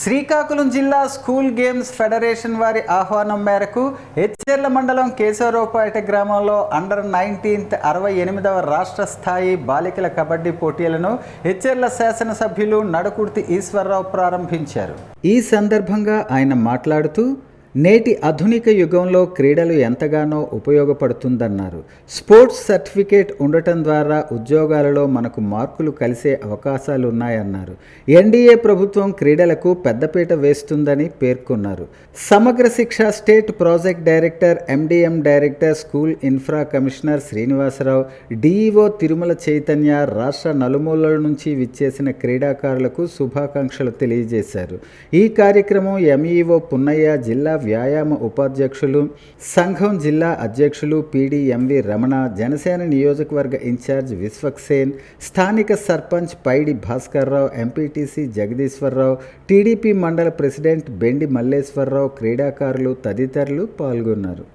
శ్రీకాకుళం జిల్లా school games federation వారి ఆహ్వానం మేరకు హెచ్చెర్ల మండలం కేశవరావుపేట గ్రామంలో అండర్ నైన్టీన్త్ అరవై ఎనిమిదవ రాష్ట్ర స్థాయి బాలికల కబడ్డీ పోటీలను హెచ్చెర్ల శాసనసభ్యులు నడుకుర్తి ఈశ్వరరావు ప్రారంభించారు. ఈ సందర్భంగా ఆయన మాట్లాడుతూ నేటి ఆధునిక యుగంలో క్రీడలు ఎంతగానో ఉపయోగపడుతుందన్నారు. స్పోర్ట్స్ సర్టిఫికేట్ ఉండటం ద్వారా ఉద్యోగాలలో మనకు మార్కులు కలిసే అవకాశాలు ఉన్నాయన్నారు ఎన్డీఏ ప్రభుత్వం క్రీడలకు పెద్దపీట వేస్తుందని పేర్కొన్నారు. Samagra Shiksha state project director MDM director school infra commissioner Srinivasarao DEO Tirumala Chaitanya రాష్ట్ర నలుమూలల నుంచి విచ్చేసిన క్రీడాకారులకు శుభాకాంక్షలు తెలియజేశారు. ఈ కార్యక్రమం ఎంఈఓ పున్నయ్య జిల్లా వ్యాయామ ఉపాధ్యక్షులు సంఘం జిల్లా అధ్యక్షులు పీడీఎంవి రమణ జనసేన నియోజకవర్గ ఇన్ఛార్జ్ విశ్వక్సేన్ స్థానిక సర్పంచ్ పైడి భాస్కర్రావు ఎంపీటీసీ జగదీశ్వరరావు టీడీపీ మండల ప్రెసిడెంట్ బెండి మల్లేశ్వరరావు క్రీడాకారులు తదితరులు పాల్గొన్నారు.